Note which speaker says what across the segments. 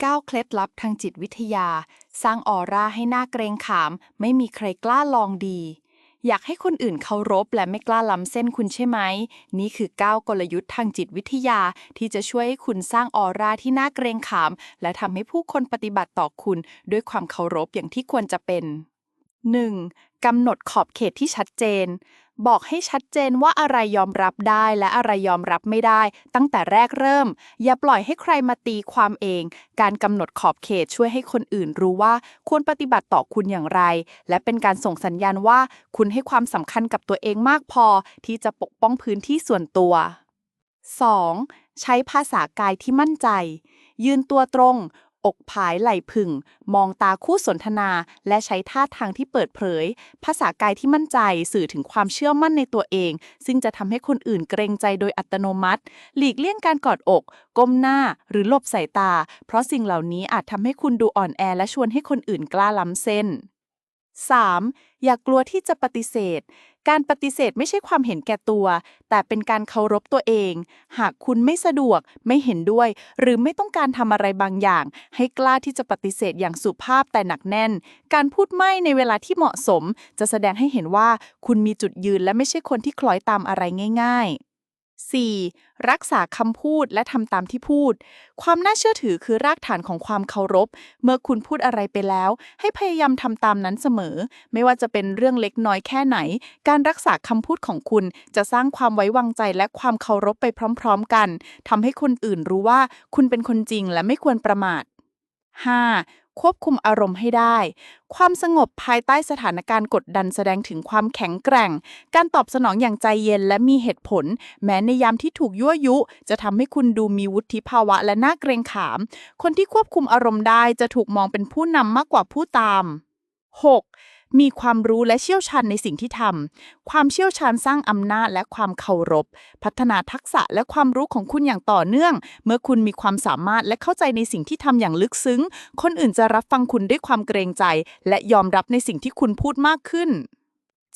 Speaker 1: 9 เคล็ดลับทางจิตวิทยา สร้างออร่าให้หน้าเกรงขาม ไม่มีใครกล้าลองดี อยากให้คนอื่นเคารพและไม่กล้าล้ำเส้นคุณใช่ไหม นี่คือ 9 กลยุทธ์ทางจิตวิทยา ที่จะช่วยให้คุณสร้างออร่าที่น่าเกรงขาม และทำให้ผู้คนปฏิบัติต่อคุณ ด้วยความเคารพอย่างที่ควรจะเป็น 1. กำหนดขอบเขตที่ชัดเจน บอกให้ชัดเจนว่าอะไรยอมรับได้และอะไรยอมรับไม่ได้ ตั้งแต่แรกเริ่ม อย่าปล่อยให้ใครมาตีความเอง การกำหนดขอบเขตช่วยให้คนอื่นรู้ว่าควรปฏิบัติต่อคุณอย่างไร และเป็นการส่งสัญญาณว่าคุณให้ความสำคัญกับตัวเองมากพอ ที่จะปกป้องพื้นที่ส่วนตัว 2. ใช้ภาษากายที่มั่นใจ ยืนตัวตรง อกผายไหล่ผึ่ง มองตาคู่สนทนา และใช้ท่าทางที่เปิดเผย ภาษากายที่มั่นใจสื่อถึงความเชื่อมั่นในตัวเอง ซึ่งจะทำให้คนอื่นเกรงใจโดยอัตโนมัติ หลีกเลี่ยงการกอดอก ก้มหน้า หรือหลบสายตา เพราะสิ่งเหล่านี้อาจทำให้คุณดูอ่อนแอ และชวนให้คนอื่นกล้าล้ำเส้น 3. อย่ากลัวที่จะปฏิเสธ การปฏิเสธไม่ใช่ความเห็นแก่ตัว แต่เป็นการเคารพตัวเอง หากคุณไม่สะดวกไม่เห็นด้วย หรือไม่ต้องการทำอะไรบางอย่าง ให้กล้าที่จะปฏิเสธอย่างสุภาพแต่หนักแน่น การพูดไม่ในเวลาที่เหมาะสม จะแสดงให้เห็นว่าคุณมีจุดยืนและไม่ใช่คนที่คล้อยตามอะไรง่าย ๆ 4. รักษาคำพูดและทำตามที่พูด ความน่าเชื่อถือคือรากฐานของความเคารพ เมื่อคุณพูดอะไรไปแล้ว ให้พยายามทำตามนั้นเสมอ ไม่ว่าจะเป็นเรื่องเล็กน้อยแค่ไหน การรักษาคำพูดของคุณจะสร้างความไว้วางใจและความเคารพไปพร้อม ๆ กันทำให้คนอื่นรู้ว่าคุณเป็นคนจริงและไม่ควรประมาท 5. ควบคุมอารมณ์ให้ได้ ความสงบภายใต้สถานการณ์กดดันแสดงถึงความแข็งแกร่ง การตอบสนองอย่างใจเย็นและมีเหตุผล แม้ในยามที่ถูกยั่วยุ จะทำให้คุณดูมีวุฒิภาวะและน่าเกรงขาม คนที่ควบคุมอารมณ์ได้จะถูกมองเป็นผู้นำมากกว่าผู้ตาม 6. มีความรู้และเชี่ยวชาญในสิ่งที่ทำ ความเชี่ยวชาญสร้างอำนาจและความเคารพ พัฒนาทักษะและความรู้ของคุณอย่างต่อเนื่อง เมื่อคุณมีความสามารถและเข้าใจในสิ่งที่ทำอย่างลึกซึ้ง คนอื่นจะรับฟังคุณด้วยความเกรงใจ และยอมรับในสิ่งที่คุณพูดมากขึ้น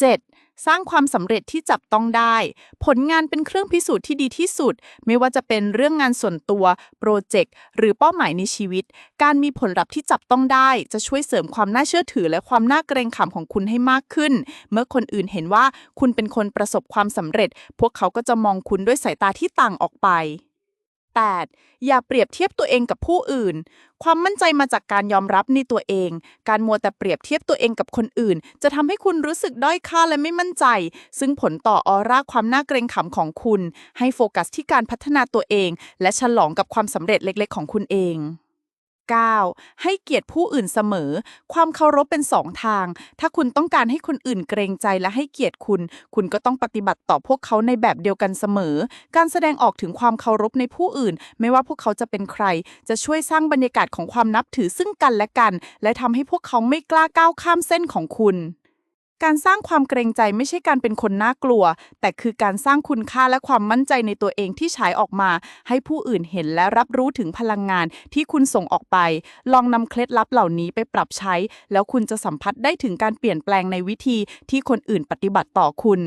Speaker 1: 7. สร้างความสำเร็จที่จับต้องได้ ผลงานเป็นเครื่องพิสูจน์ที่ดีที่สุด ไม่ว่าจะเป็นเรื่องงานส่วนตัว โปรเจกต์ หรือเป้าหมายในชีวิต การมีผลลัพธ์ที่จับต้องได้ จะช่วยเสริมความน่าเชื่อถือ และความน่าเกรงขามของคุณให้มากขึ้น เมื่อคนอื่นเห็นว่าคุณเป็นคนประสบความสำเร็จ พวกเขาก็จะมองคุณด้วยสายตาที่ต่างออกไป 8. อย่าเปรียบเทียบตัวเองกับผู้อื่น ความมั่นใจมาจากการยอมรับในตัวเอง การมัวแต่เปรียบเทียบตัวเองกับคนอื่น จะทำให้คุณรู้สึกด้อยค่าและไม่มั่นใจ ซึ่งผลต่อออร่าความน่าเกรงขามของคุณ ให้โฟกัสที่การพัฒนาตัวเอง และฉลองกับความสำเร็จเล็ก ๆ ของคุณเอง 9. ให้เกียรติผู้อื่นเสมอ ความเคารพเป็นสองทาง ถ้าคุณต้องการให้คนอื่นเกรงใจและให้เกียรติคุณ คุณก็ต้องปฏิบัติต่อพวกเขาในแบบเดียวกันเสมอ การแสดงออกถึงความเคารพในผู้อื่น ไม่ว่าพวกเขาจะเป็นใคร จะช่วยสร้างบรรยากาศของความนับถือซึ่งกันและกัน และทำให้พวกเขาไม่กล้าก้าวข้ามเส้นของคุณ การสร้างความเกรงใจไม่ใช่การเป็นคนน่ากลัว แต่คือการสร้างคุณค่าและความมั่นใจในตัวเองที่ฉายออกมา ให้ผู้อื่นเห็นและรับรู้ถึงพลังงานที่คุณส่งออกไป ลองนำเคล็ดลับเหล่านี้ไปปรับใช้ แล้วคุณจะสัมผัสได้ถึงการเปลี่ยนแปลงในวิธีที่คนอื่นปฏิบัติต่อคุณ